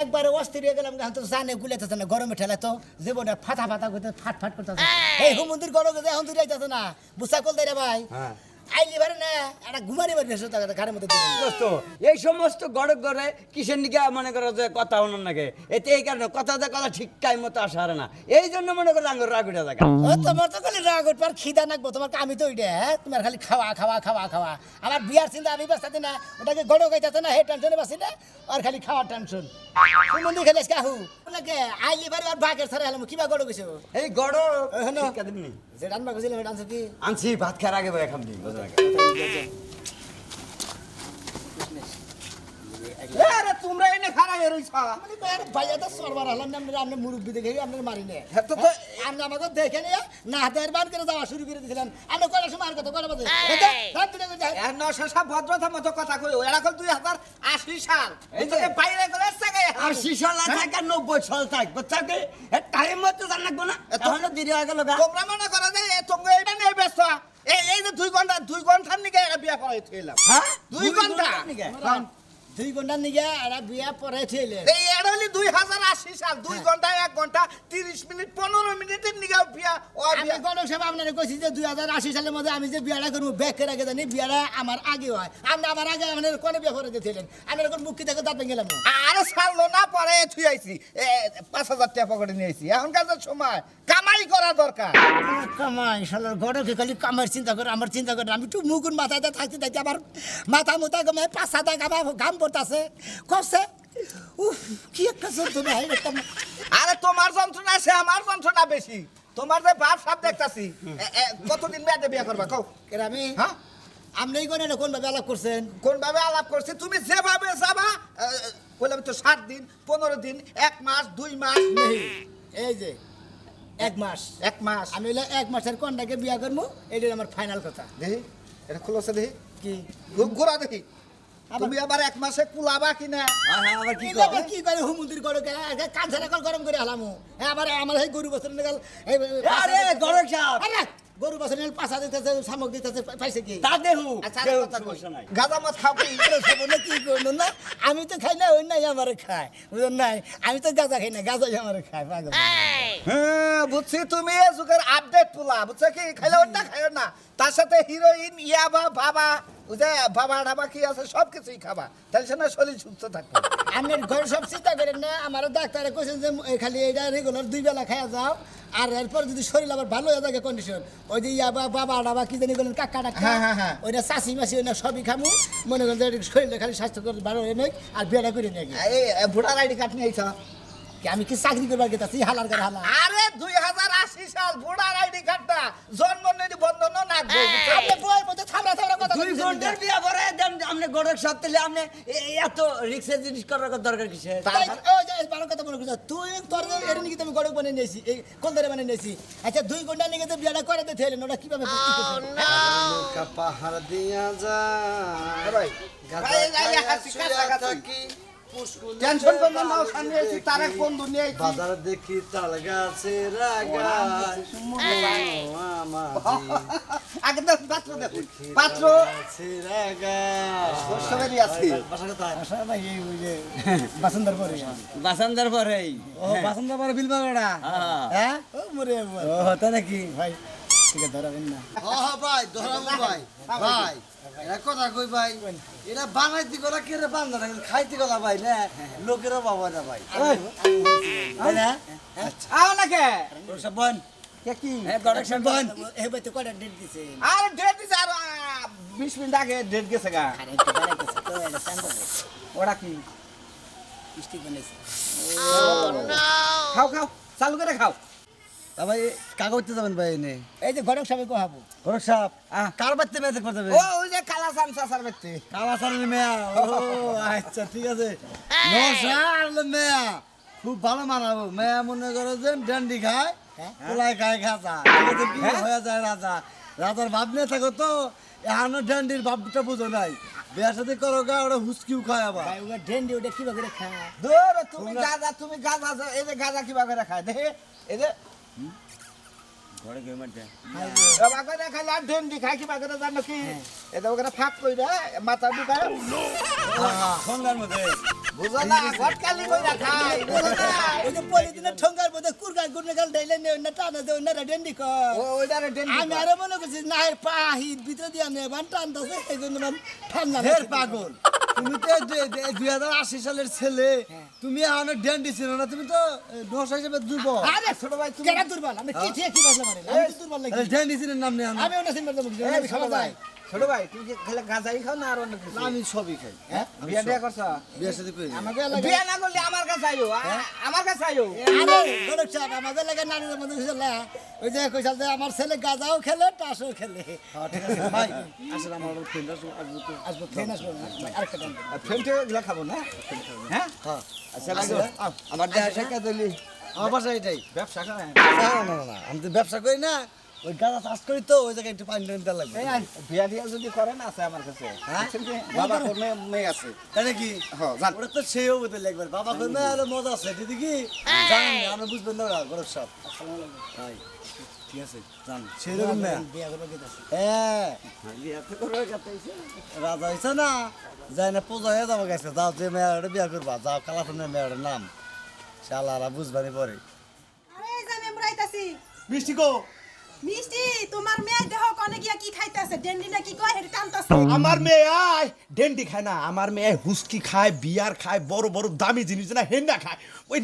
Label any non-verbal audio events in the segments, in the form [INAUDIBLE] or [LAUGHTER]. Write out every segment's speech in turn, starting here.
একবারে অস্থির হয়ে গেলাম এখন তো জানে গুলেতেছে না গরমে ঠেলে তো জীবনে ফাটা ফাটা করতে ফাট ফাট করতেছে। এই! হুমন্দির গরম এখন তুই যাইতেছে না বুসা কল দেয় রে ভাই। হ্যাঁ। আইলি পারে না একটা ঘুমানি পারবে সেটা ঘরের মধ্যে দোস্ত এই সমস্ত গড়ে গড়ে কিসের নিকে মনে করো যে কথা নাকি এতে এই কারণে কথা যে কথা ঠিক টাইম মতো আসা হারে না। এই জন্য মনে করো আঙ্গুর রাগ উঠে থাকে ও তোমার তো খালি রাগ উঠবার খিদা নাকবো। তোমার আমি তো ওইটা হ্যাঁ? তোমার খালি খাওয়া খাওয়া খাওয়া খাওয়া। আমার বিয়ার চিন্তা আমি বাঁচতে না। ওটাকে গড়ো গাইতে না হে টেনশনে বাঁচি না। আর খালি খাওয়ার টেনশন সুমন্দি খেলে কাহু? ওনাকে আইলি পারে আর বাঘের ছাড়া হলাম কিবা এই কি আনছি ভাত খাওয়ার আগে খাবি তোমরা এনে ভাইয়া তো কত কয়টা বাজে কথা কল দুই হাজার আশি সাল বাইরে করে এসছে গে আর শিশলা থাকে নব্বই সাল থাক বাচ্চাকে টাইম মতো না তখন দেরি হয়ে গেল মনে করো যে তোমরা এটা নিয়ে এই এই যে দুই ঘণ্টা দুই ঘণ্টার নিকে বিয়া করাই থইলাম হ্যাঁ? দুই ঘণ্টা। দুই ঘণ্টার নিগে এরা বিয়া পরে থইলে এই এটা হলি দুই হাজার আশি সাল দুই ঘণ্টা এক ঘণ্টা তিরিশ মিনিট পনেরো মিনিটের নিকে বিয়া আমি গণক সাহেব আপনারা কইছি যে দুই হাজার আশি সালের মধ্যে আমি যে বিয়াটা করব ব্যাগ করে আগে জানি বিয়াটা আমার আগে হয়। আপনি আমার আগে আপনার কোনে বিয়া করে দিয়েছিলেন আমি এখন মুক্তি থেকে দাঁত গেলাম। আরে ছাড়লো না পরে থুই আইছি। পাঁচ হাজার টাকা পকেটে নিয়ে আইছি। এখনকার সময়। কামাই করা দরকার। কামাই শালার গড়কে খালি কামার চিন্তা করে আমার চিন্তা করে আমি একটু মুগুন মাথায় থাকতে থাকতে আমার মাথা মুথা গমে পাঁচ সাত গামা ঘাম উফ কি একটা যন্ত্রণা হয় আরে তোমার যন্ত্রণা আছে আমার যন্ত্রণা বেশি। তোমার যে বাপ সাপ দেখতাছি। কতদিন মেয়াদে বিয়া করবা কও? এর আমি হ্যাঁ? আপনি কোন কোন ভাবে আলাপ করছেন? কোন ভাবে আলাপ করছি? তুমি যেভাবে যাবা বললাম তো সাত দিন পনেরো দিন এক মাস দুই মাস এই যে এক মাস। এক মাস। আমি হলে এক মাসের কন্যাকে বিয়া করব এটাই আমার ফাইনাল কথা। দেখি এটা খুলছে দেখি কি? ঘোরা দেখি তুমি আবার এক মাসে কুলাবা কিনা? হ্যাঁ হ্যাঁ আবার কি কি কর কি করে হুমুন্দির করে কাঁচা কল গরম করে হালামু হ্যাঁ আমার আমার এই গরু বছর গেল আরে সাহেব আরে গরু বছর পাঁচা দিতেছে শামুক দিতেছে পাইছে কি? তা দেহু। আচ্ছা গাঁজা মদ খাও কি? খাব না কি করব না? আমি তো খাই না ওই নাই আমার খায়। বুঝলেন নাই? আমি তো গাঁজা খাই না গাঁজাই আমার খায় পাগল। হ্যাঁ বুঝছি তুমি যুগের আপডেট পোলা বুঝছ কি? খাইলে ওটা খাইও না। তার সাথে হিরোইন ইয়াবা বাবা। ওই যে বাবা ডাবা কি আছে? সব কিছুই খাবা। তাহলে সে না শরীর সুস্থ থাকবে আমি ঘর সব চিন্তা করেন না আমার ডাক্তারে কইছেন যে খালি এইটা রেগুলার দুই বেলা যাও। আর এরপর যদি শরীর আবার ভালো হয়ে থাকে কন্ডিশন ওই যে ইয়া বাবা ডাবা কি জানি বলেন কাকা ডাক্তার হ্যাঁ, হ্যাঁ, হ্যাঁ। ওইটা চাষি মাসি ওইটা সবই খামু। মনে করেন শরীরটা খালি স্বাস্থ্য ভালো হয়ে নেই আর বিয়েটা করে নাকি এই ভোটার আইডি কার্ড নিয়ে আইছ আমি কি চাকরি করবার গেতাছি হালার করে হালা। আরে দুই হাজার আশি সাল ভোটার আইডি কার্ডটা জন্ম নিবন্ধন না আপনি বইয়ের মধ্যে থামড়া থামড়া কথা দুই বলছেন ঘণ্টার বিয়া পরে দেন আপনি গড়ক সাহেব তাহলে আপনি এত রিক্সের জিনিস করার দরকার কিসে ওই যে ভালো কথা তুই তোর এর নিয়ে তুমি গড়ক বানিয়ে নিয়েছি এই কোন ধরে বানিয়ে নিয়েছি? আচ্ছা দুই ঘণ্টা নিয়ে তো বিয়েটা করে দিতে হলেন ওটা কীভাবে কি? পাহাড় দিয়া ভাই ভাই। টেনশন করবেন না সামনে এসে তার এক বন্ধু নিয়ে আইছি। বাজার দেখি তাল গাছে রাগায়। [LAUGHS] আগে দেখ পাত্র দেখুন পাত্র। গাছে রাগায়। সবেরই আছে। বাসা কোথায়? ভাই এই ওই বাসন্দার পরে বাসান্দার পরেই ও বাসন্তী পাড়া বিল বাগাড়া হ্যাঁ। ও মরে ও তাই নাকি? ভাই আছে ধরাবেন না। ভাই ধরাবো ভাই। ভাই এরা কথা কই ভাই? এরা বানাইতে গলা কে রে বান্ধা না খাইতে গলা ভাই না? লোকেরা বাবা না ভাই। তাই না? আও না কে? সব বন। কে কি? গড়ক সাহেব বল এই ভাই তো কটা ডেট দিছে? আরে ডেট দিছে আর আহ, বিশ মিনিট আগে ডেট গেছে গা। আরে একটু বানাইতেছে তো এটা স্যাম্পল ওরা কি? স্টিক বানাইছে। খাও খাও চালু করে খাও। ভাই কাগজতে যাবেন ভাই এনে। এই যে ঘটক সাহেব কোহাবো। গরক সাহেব? আহ। কার মেয়েদের করতে হবে? ও ওই যে কালা সাম সাসার ব্যক্তি কালা সারের মেয়া। ও আচ্ছা ঠিক আছে। নমস্কার মেয়া। খুব ভালো মানাবো। মেয়া মনে করো যে ড্যান্ডি খায় হ্যাঁ? খায় খাজা। ঠিক আছে কি? হয়ে। যায় রাজা। রাজার ভাব নিয়ে থাকো তো এখনও ডান্ডির ভাবটা বুঝো নাই। বিয়ার সাথে করো গা ওরা হুসকিও খায় আবার। ভাই ওটা ডেন্ডি ওটা কীভাবে করে খায়? দূর তুমি গাজা তুমি গাজা এই যে গাজা কীভাবে রাখায় দেখে এই যে মারতে। এবার করে খাইলে আর ডেন্ডি খাই কিবা করে জানো কি? এটা ওখানে ফাঁক কই রে মাথা ঢুকায়। সন্ধ্যার মধ্যে। বুঝো না ঘটকালি কইরা খাই বুঝো না। ওই যে পলিথিনের ঠোঙ্গার মধ্যে কুরগান কুরনে গাল ডাইলে নে না টানা দে না ডেন্ডি কর। ও ওইটারে ডেন্ডি আমি আরে মনে করছি না এর পা হিট ভিতরে দিয়া নে বান টান দছে এই জন্য মান ঠান্ডা ফের পাগল। তুমি তো দুই হাজার আশি সালের ছেলে তুমি এখন ড্যান্ডি ছিল না তুমি তো নশা হিসেবে দুর্বল। আরে ছোট ভাই তুমি দুর্বল? আমি কি ঠিক কি বাজলা আমি দুর্বল লাগি ড্যান্ডি ছিলেন নাম নেই আমি ওনা আমি ভাই। ছোট ভাই তুমি খালি গাঁজাই খাও না আর অন্য কিছু? আমি সবই খাই। হ্যাঁ? বিয়া দিয়া করছ? বিয়ের সাথে করি। আমাকে বিয়া না করলে আমার কাছে আইও আ- আমার কাছে আইও আরে গরক সাহেব আমাদের লাগে নারীদের মধ্যে না, ওই যে কইছিল যে আমার ছেলে গাজাও খেলে টাসও খেলে। হ্যাঁ ঠিক আছে ভাই। আসলে আমার ফ্রেন্ড আসব আসব তো। আসব আরেকটা ফেমটে গুলা খাব না? হ্যাঁ? হ্যাঁ। আচ্ছা লাগো আমার দেহা শেখা দিলি। আমার বাসা এটাই। ব্যবসা করে না না না। আমি তো ব্যবসা করি না ওই গাঁদা চাষ করি তো ওই জায়গায় একটু পানি টানি দেওয়া লাগবে। বিয়া দিয়া যদি করেন আছে আমার কাছে। হ্যাঁ? বাবা মেয়ে- আছে। তাই নাকি হ্যাঁ, ওটা তো সেই হবে তো লাগবে। বাবা মজা আছে দিদি কি? জানেন বুঝবেন না ওরা গরব সব ভাই ঠিক আছে জান না। হ্যাঁ। করে গেছে রাজা হয়েছে না। যাই না পূজা হয়ে যাব গেছে। যাও যে মেয়েটা বিয়া করবা যাও কালাফোনের মেয়েটার নাম। শালারা বুঝবানি পরে। মিষ্টি গো মিষ্টি তোমার মেয়ে দেহ কনে গিয়া কি খাইতাছে ডেন্ডি না কি কয় হেড কান্তাছে আমার মেয়ে আয় ডেন্ডি খায় না আমার মেয়ে হুস্কি খায় বিয়ার খায় বড় বড় দামি জিনিস না হেন্ডা খায়। ওই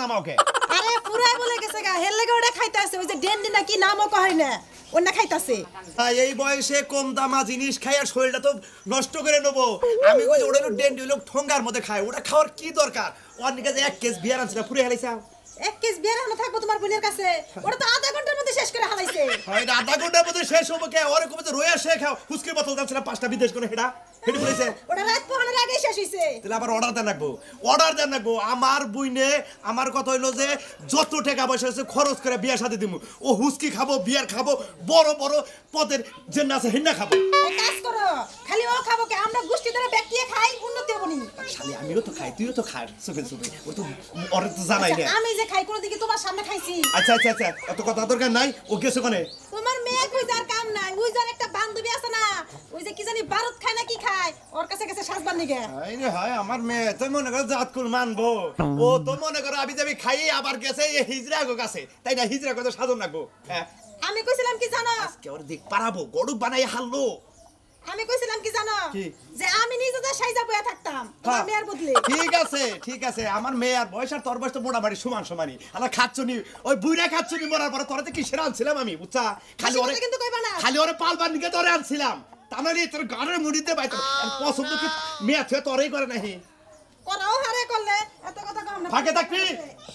না আমাকে আরে পুরাই বলে গেছে গা হেল ওটা খাইতাছে ওই যে ডেন্ডি না কি নামও কয় না ওনা খাইতাছে। তাই এই বয়সে কম দামা জিনিস খাই আর শরীরটা তো নষ্ট করে নেব। আমি কই ওটা ডেন্ডি হলো ঠোঙ্গার মধ্যে খায় ওটা খাওয়ার কি দরকার? ওর নিকে এক কেস বিয়ার আনছিল পুরে হেলাইছা এক কেস বিয়ার হানো থাকব তোমার বোনের কাছে। ওটা তো আধা ঘণ্টার মধ্যে শেষ করে হালাইছে। হয় না আধা ঘণ্টার মধ্যে শেষ হব কে? ওরকম তো রয়ে খাও। হুস্কির বোতল দাম পাঁচটা বিদেশ করে, হেডা। হেডে বলেছে ওটা রাত পোহানোর আগে শেষ হইছে। তাহলে আবার অর্ডার দেন রাখব। অর্ডার দেন রাখব। আমার বুইনে আমার কথা হইল যে যত টাকা পয়সা আছে খরচ করে বিয়ার সাথে দিব ও হুস্কি খাব বিয়ার খাব বড় বড় পদের যে আছে হিন্না খাব। কাজ করো খালি ও খাব কে আমরা গোষ্ঠী ধরে খাই উন্নতি হব নি। শালি আমিও তো খাই তুইও তো খাই ও তো ওরে তো জানাই না আমি যে খাই কোনো দিকে তোমার সামনে খাইছি। আচ্ছা আচ্ছা আচ্ছা এত কথা দরকার নাই। ও গেছে কোনে? তোমার মেয়ে কই যার কাম নাই? ওই যার একটা বান্ধবী আছে না ওই যে কি জানি ভারত খায় না কি খায়? ওর কাছে গেছে সাজবার নিগে। হাই রে হাই আমার মেয়ে তুই মনে করো জাত কুল মানবো ও তো মনে করো আমি যাবি খাই আবার গেছে এই হিজরা গো কাছে। তাই না হিজরা কথা সাধন রাখব হ্যাঁ। আমি কইছিলাম কি জানো? কে ওর দিক পারাবো গরু বানাই হারলো। আমি কইছিলাম কি জানো? যে আমি নিজে যা সাইজা বয়া থাকতাম তোমার হ্যাঁ। বদলে। ঠিক আছে ঠিক আছে আমার মেয়ে আর বয়স আর তোর বয়স তো মোটামুটি সমান সমানই। খাচ্ছনি ওই বুইরা খাচ্ছনি মরার পরে তোরা তো কিসের আনছিলাম আমি বুঝছা? খালি ওরে কিন্তু কইবা না। খালি ওরে পালবার নিকে তোরে আনছিলাম। মানে তোর গানের মুড়িতে আর পছন্দ কি? মেয়ে থেকে তোরই করে নাহি। করাও হারে করলে এত কথা কম না। ফাঁকে থাকবি।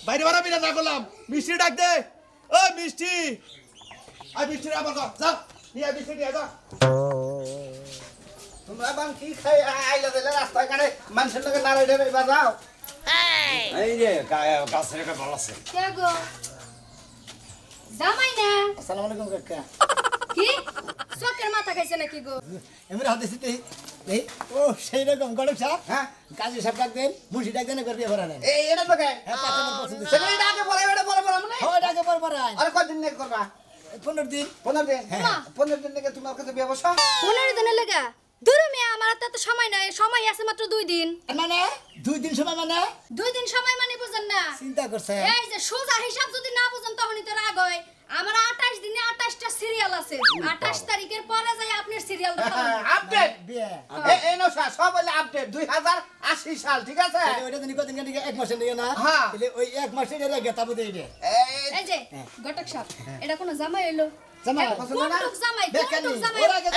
বাইরে বাড়াবি না না করলাম মিষ্টি ডাক দে। ও মিষ্টি। আই মিষ্টি আবার যা নিয়ে মিষ্টি নিয়ে যা। তোমরা বাং কি খাই? আইলা দিলে রাস্তায় কাটে মানুষের লগে নাড়াই দেবে এবার যাও। এই যে গাছের একটা ভালো আছে। কে গো? জামাই না। আসসালামু আলাইকুম কাকা। কি? চকের মাথা খাইছে নাকি গো? এমনি হাতে দেই দেই ও সেই রকম গড়ক সাহেব হ্যাঁ। কাজী সাহেব ডাক দেন মুন্সি ডাক দেন করে বিয়ে করা নেন। এই এটা তো কে? হ্যাঁ পাঁচ আমার পছন্দ। সেখানে ডাকে পরে এটা পরে পরে মানে হয় ডাকে পর আইন আরে কদিন নিয়ে করবা? পনেরো দিন। পনেরো দিন? মা। পনেরো দিন থেকে তোমার কাছে ব্যবসা পনেরো দিনের লেগা? দূরে মেয়ে আমার তো এত সময় নাই সময় আছে মাত্র দুই দিন। মানে? দুই দিন সময় মানে? দুই দিন সময় মানে বুঝেন না। চিন্তা করছে এই যে সোজা হিসাব যদি না বুঝেন তখনই তো রাগ হয়। আমার আঠাশ দিনে আঠাশটা সিরিয়াল আছে। আঠাশ তারিখের পরে যাই আপনার সিরিয়াল আপডেট বিয়ে। এই স্যার সব হলো আপডেট দুই হাজার আশি সাল ঠিক আছে? তাহলে ওইটা দিন দিকে এক মাসের দিকে না? হ্যাঁ। তাহলে ওই এক মাসের এর আগে তাবো দেই এই যে ঘটক সাপ এটা কোন জামাই এলো? জামাই পছন্দ না? কোনটুক জামাই দেখানি কোনটুক জামাই ওর আগে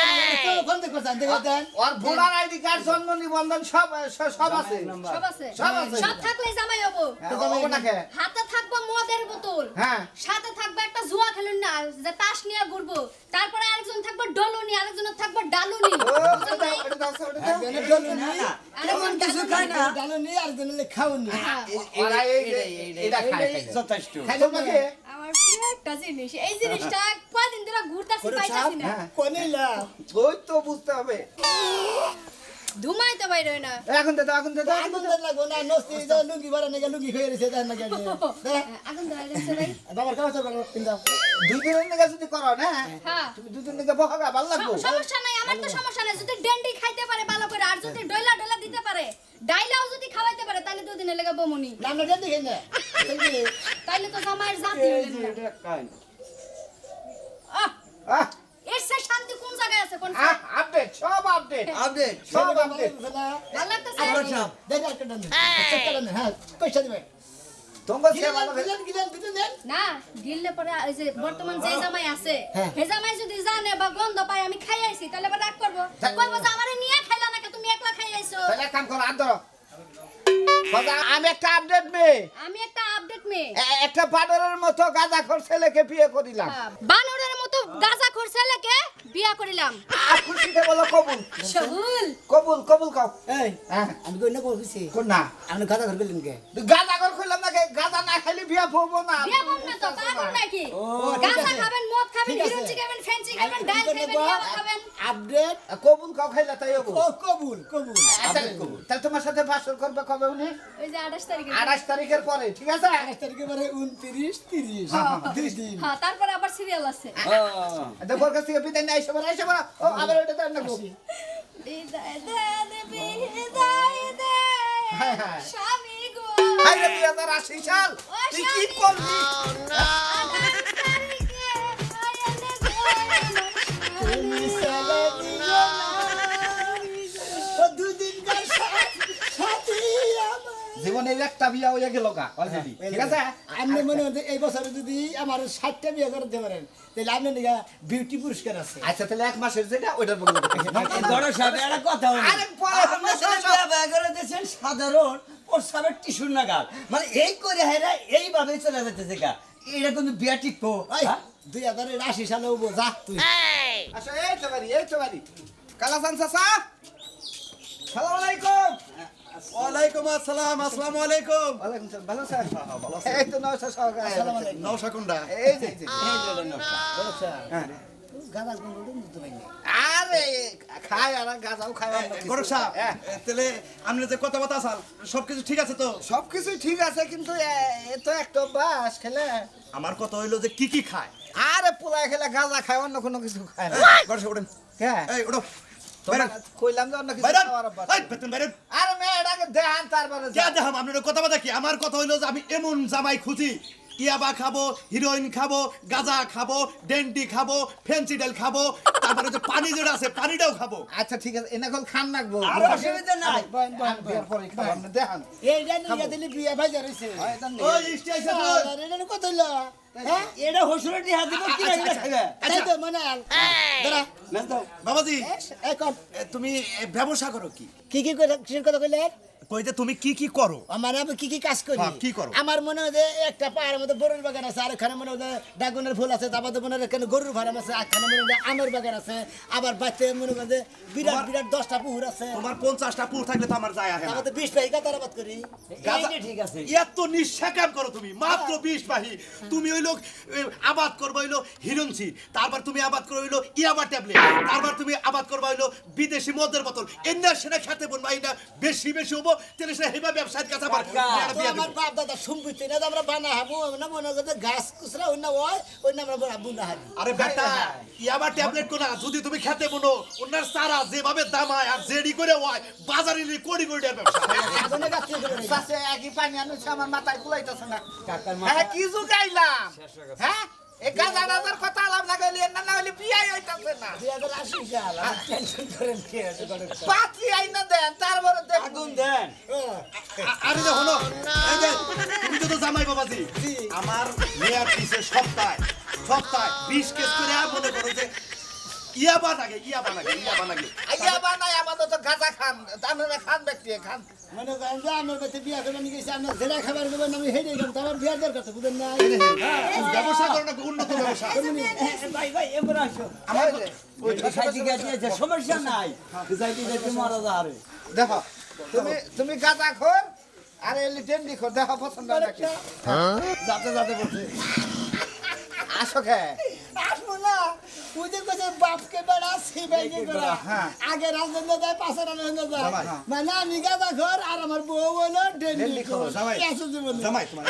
তো কোন দিক করছেন দেখো দেন ওর ভোটার আইডি কার্ড জন্ম নিবন্ধন সব সব- সব আছে সব আছে সব থাকলে জামাই হব হ্যাঁ, ও নাকে হাতে থাকব মদের বোতল হ্যাঁ সাথে থাকবে একটা জুয়া খেলুন না যে তাস নিয়ে ঘুরবো তারপরে আরেকজন থাকবে ডলুনি আরেকজন থাকবে ডালুনি। যথেষ্ট খাই তোমাকে আমার প্রিয় একটা জিনিস এই জিনিসটা কয়দিন ধরে ঘুরতাছি পাইতাছি না। হ্যাঁ। কোনিলা ওই তো বুঝতে হবে। [LAUGHS] ধুমাইতে বাইরে হয় না। এখন দে এখন দে দাও আগুন লাগবো না নস্তি যে লুঙ্গি ভরা নাকি লুঙ্গি খেয়ে রয়েছে দেন নাকি আগে। দেখ, আগুন ভাই। বাবার কাছে করো কিন্তু দুই দিনের নিকে যদি করো না? হ্যাঁ। তুমি দুই দিন নিকে বহাগা ভালো লাগবো? সমস্যা নাই আমার তো সমস্যা নাই। যদি ডেন্ডি খাইতে পারে ভালো করে আর যদি ডয়লা ডয়লা দিতে পারে ডাইলাও যদি খাওয়াইতে পারে তাহলে দুদিনে লেগে বমুনি না। দেখি না। দেখি তাইলে তো জামাইয়ের জাতি হইলেন না। আহ, আহ, এর সে শান্তি কোন জায়গায় আছে? কোন আপডেট সব আপডেট আপডেট সব আপডেট ভালো লাগতেছে? দেখ একটা ডান চেক করেন হ্যাঁ পয়সা দিবে তোমার সে গিলেন ভালো গিলেন গিলেন দিতে দেন না গিললে পরে ওই যে বর্তমান যে জামাই আছে হ্যাঁ। হে জামাই যদি জানে বা গন্ধ পায় আমি খাই আইছি তাহলে রাগ করব। কইবো যে আমারে নিয়ে খাইলা না তুমি একলা খাই আইছো? তাহলে কাম করো আর ধরো। কথা, আমি একটা আপডেট মেয়ে। আমি একটা আপডেট মেয়ে। একটা বাদরের মতো গাঁজাখোর ছেলেকে বিয়ে করিলাম। বানরের মতো গাজা খোর ছেলেকে বিয়া করিলাম। আর খুশিতে বলো কবুল। শাহুল। কবুল কবুল কাও এই হ্যাঁ। আমি কই না কইছি কোন না? আপনি কথা ঘর গেলেন কে? গাঁজাখোর খুললাম না গাঁজা না খাইলে বিয়ে হব না। বিয়া করব না তো পাগল নাকি? আছে। খাবেন মদ খাবেন আছে। খাবেন ফেন্সি খাবেন ডাল খাবেন খাবেন। আপডেট? কবুল কাও খাইলে তাই হব। ও কবুল কবুল। তাহলে তোমার সাথে বাসর করবে কবে উনি? ওই যে 28 তারিখে আঠাশ তারিখের পরে ঠিক আছে? আঠাশ তারিখে মানে উনত্রিশ তিরিশ। তিরিশ দিন হ্যাঁ তারপরে আবার সিরিয়াল আছে। দেখোর কাছ থেকে বিদায় নিয়ে আইসো বড় আইসো বড় ও আবার ওইটা দেন না গো। বিদায় বিদায় হায় হায়। স্বামী গো। হাই রে সাল তুই কি আয়ানে গো তুমি ছেলে দিও না ও দুদিন কার সাথী আমার জীবনের একটা বিয়া হয়ে গেল গা অলরেডি ঠিক আছে? আপনি মনে হচ্ছে এই বছরে যদি আমার ষাটটা বিয়ে করতে পারেন তাহলে আপনার নিকা বিউটি পুরস্কার আছে। আচ্ছা তাহলে এক মাসের যেটা ওইটার বলে বড় সাহেব একটা কথা হলো আরে বিয়া করে দিয়েছেন সাধারণ ওর সাবেক টিসুর নাগাল। মানে এই করে হেরা এইভাবে চলে যেতেছে গা। এটা কিন্তু বিয়া ওই, হ্যাঁ? দুই হাজার আশি সালে হব যা তুই। আচ্ছা এই তো বাড়ি এই তো বাড়ি। কালাসান সালাম আলাইকুম। ওয়ালাইকুম আসসালাম আসসালামু আলাইকুম। ওয়ালাইকুম সালাম ভালো স্যার এই তো নমস্কার সহকারে এই যে এই যে। এই যে নকশা। হ্যাঁ। গাদা কোন রকম দিতে পারি আরে খায় আর গাজাও খায় অন্য গরক সাহেব হ্যাঁ। তাহলে আপনি যে কথাবার্তা আসাল সবকিছু ঠিক আছে তো? সবকিছুই ঠিক আছে কিন্তু এ- তো একটা বাস খেলে। আমার কথা হইল যে কি কি খায়? আরে পোলায় খেলে গাঁজা খায় অন্য কোনো কিছু খায় না। গরক সাহেব ওঠেন। কে এই ওঠো। আমার কথা হইল যে আমি এমন জামাই খুঁজি। ইয়াবা খাব হিরোইন খাব গাঁজা খাব ডেন্টি খাব ফেন্সিডেল খাব তারপরে যে পানি যেটা আছে পানিটাও খাব। আচ্ছা ঠিক আছে এনে কল খান রাখব আর অসুবিধা নাই। দেখান এইটা নিয়ে দিলে বিয়ে ভাই রয়েছে ওই কত এটা হসুরটি হাত দিব কি রাখবে খাইবে তাই তো মনে আল দাঁড়া। বাবাজি তুমি ব্যবসা করো কি? কি কি করে কিসের কথা কইলে? কইতে তুমি কি কি করো? আমার আমি কি কি কাজ করি? হ্যাঁ, কি করো? আমার মনে হয় যে একটা পাহাড়ের মধ্যে গরুর বাগান আছে আর এখানে মনে হয় ফুল আছে তারপর মনে হয় এখানে গরুর ফার্ম আছে এখানে মনে হয় আমের বাগান আছে আবার বাচ্চা মনে হয় যে বিরাট বিরাট দশটা পুকুর আছে। তোমার পঞ্চাশটা থাকলে তো আমার যায় তারপর বিশ গাতারাবাদ করি। ঠিক আছে। এত নিঃশা কাম করো তুমি মাত্র বিশ বাহি তুমি হইল এ, আবাদ করব হইল হিরণসি তারপর তুমি আবাদ করব হইল ইয়াবা ট্যাবলেট তারপর তুমি আবাদ করব হইল বিদেশি মদের বোতল। এন্না সেটা খেতে বলব এটা বেশি বেশি হব তাহলে সেটা হেবা ব্যবসায়ের কাছে আমার বাপ দাদা সম্পত্তি না আমরা বানা হাবো না মনে হয় গাছ কুচরা অন্য হয় অন্য আমরা বুনা হাবি আরে বেটা ইয়াবা ট্যাবলেট কোনা যদি তুমি খেতে বলো ওনার সারা যেভাবে দাম হয় আর জেডি করে হয় বাজারে নিয়ে কোটি কোটি ব্যবসা। একই পানি আনুছে আমার মাথায় কুলাইতেছে না। কাকার হ্যাঁ কি জুগাইলাম হ্যাঁ? এই গাঁজা টাজার কথা আলাপ না গেলি না না হলে বিয়াই হইতাছে না। আশি সাল আর টেনশন করেন কে? আছে স্যার? পাত্রী আইনা দেন তারপরে দেখুন। আগুন দেন। আরে দেখো না, এই তুমি তো জামাই বাবাজি আমার মেয়ার পিছে সপ্তাহে সপ্তাহে বিশ কেস করে মনে করো যে ইয়াবা লাগে ইয়াবা লাগে ইয়াবা লাগে আইয়া বানাই আমাদের তো গাঁজা খান খান ব্যক্তি খান। মনে করেন যে আমার বাড়িতে বিয়া করবেন গেছে আপনার জেলা খাবার দেবেন আমি হেঁটে গেলাম তো আমার বিয়ার দরকার তো বুঝেন না? ব্যবসা করো উন্নত ব্যবসা? ভাই ভাই এবার আসো। আমার ওই খাইতে গেছে সমস্যা নাই। যাইতে যাইতে মারা যাবে। দেখো তুমি তুমি গাঁজা খোর আর এলি টেন্ডি খোর দেখো পছন্দ নাকি? যাতে যাতে বলছে আসো খে আসব না। ওই যে কইছে বাপকে বেড়া সিবাইকে বেড়া। হ্যাঁ। আগে রাজেন্দ্র যায় পাশে রাজেন্দ্র যায় জামাই। মানে আমি গাঁদা ঘর আর আমার বউ হলো ডেন্ডি খবর, জামাই। তোমার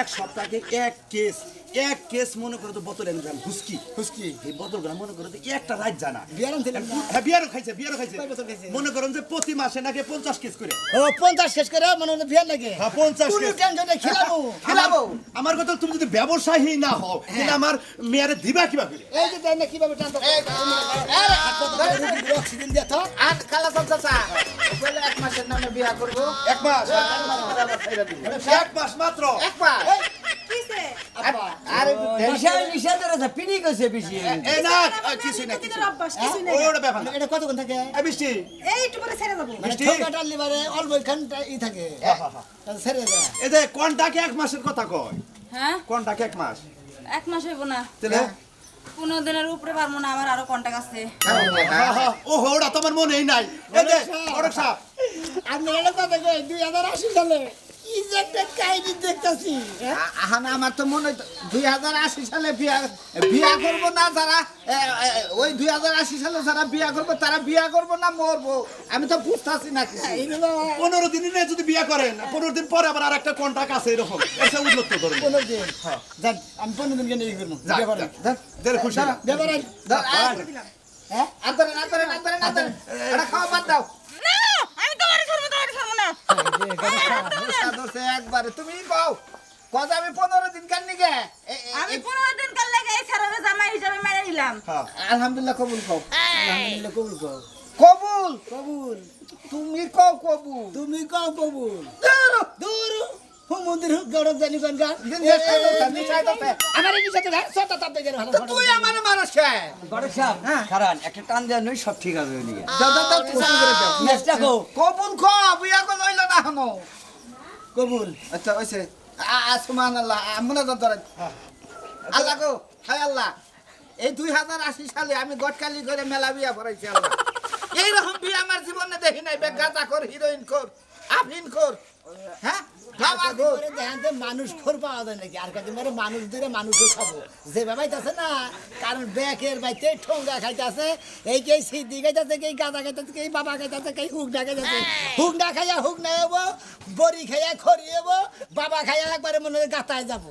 এক সপ্তাহে এক কেস এক কেস মনে করো তো বোতল এনে দিলাম হুস্কি। হুস্কি এই বোতলগুলো মনে করো তো একটা রাত জানা। বিয়ার আনছিলেন না? হ্যাঁ বিয়ারও খাইছে বিয়ারও খাইছে। কয় বছর খাইছে? মনে করেন যে প্রতি মাসে নাকি পঞ্চাশ কেস করে। ও পঞ্চাশ শেষ করে মনে হলো বিয়ার লাগে হ্যাঁ পঞ্চাশ কেস টেনশন খেলাবো খেলাবো। আমার- আমার কথা তুমি যদি ব্যবসায়ী না হও তাহলে আমার মেয়ারে দিবা কিবা করে এই যে দেখ না কীভাবে টানতো এই, আরে, অক্সিজেন দিয়ে থাক আর খালা চাচা বলে এক মাসের নামে বিয়া করব। এক মাস? দিব। এক মাস মাত্র? এক মাস। কিসে আরে নিশা নিশা ধরেছে পিনি কইছে বেশি। এই না কিছু না কিছু অভ্যাস কিছু নেই। ওটা ব্যাপার এটা কতক্ষণ থাকে? এই বৃষ্টি। পরে ছেড়ে যাব মানে মিষ্টি? লিবারে অল্প খানটা ই থাকে। ছেড়ে দেয় এই যে কোনটাকে এক মাসের কথা কয়? হ্যাঁ? কোনটাকে এক মাস? এক মাস হইব না। তাহলে? পনেরো দিনের উপরে পারব না আমার আরও কন্টাক্ট আছে। হ্যাঁ, হ্যাঁ, ও ওটা তোমার মনেই নাই। এই যে আমি কথা কই আশি সালে। কি যে একটা কাহিনী দেখতেছি আহান আমার তো মনে দুই হাজার আশি সালে বিয়া [LAUGHS] বিয়া করব না যারা এ, এ, ওই দুই হাজার আশি সালে যারা বিয়া করব তারা বিয়া করব না মরবো? আমি তো বুঝতেছি না কিছু। পনেরো দিন যদি বিয়ে করেন পনেরো দিন পরে আবার আর একটা কন্ট্রাক্ট আছে এরকম। এসে উন্নত ধরুন। পনেরো দিন। যান আমি পনেরো দিন কেন ই করব খুশি হ্যাঁ? আদরেন আদরেন আদরেন আদরেন। এটা খাওয়া বাদ দাও। একবারে তুমি কও কত আমি পনেরো দিন কেন নিগে আমি পনেরো দিন কাল লেগে এই ছাড়ারে জামাই হিসাবে মেনে নিলাম আলহামদুলিল্লাহ কবুল কও আলহামদুলিল্লাহ কবুল কও কবুল কবুল তুমি কও কবুল তুমি কও কবুল দূর হু মন্দির হুক গড়ক জানি কোন গান। নিশ্চয় দোষা। আমার এই ভালো তুই মানুষ সাহেব একটা টান নই সব ঠিক দাও দাও কবুল করে দাও। নেক্সটটা কো কবুল খ বিয়া কো লইল না হনো। কবুল। আচ্ছা ওইছে আমনা আল্লাহ গো হায় আল্লাহ। এই দুই হাজার আশি সালে আমি গটকালি করে মেলা বিয়া ভরাইছি আল্লাহ। এইরকম বিয়া আমার জীবনে দেখি নাই বে গাঁজা কর হিরোইন কর আফিন কর হ্যাঁ? যে মানুষ খোর পাওয়া যায় নাকি? আর কাছে মেরে মানুষ দিলে মানুষও খাব। যে ব্যাপাইতেছে না কারণ ব্যাকের বাইতে ঠোঙ্গা খাইতেছে এই কে সিদ্ধি খাইতেছে কে গাঁদা খাইতেছে কে বাবা খাইতেছে কে খাইতেছে। খাইয়া হব বড়ি খাইয়া খড়ি হব বাবা খাইয়া একবারে মনে হয় গাতায় যাব।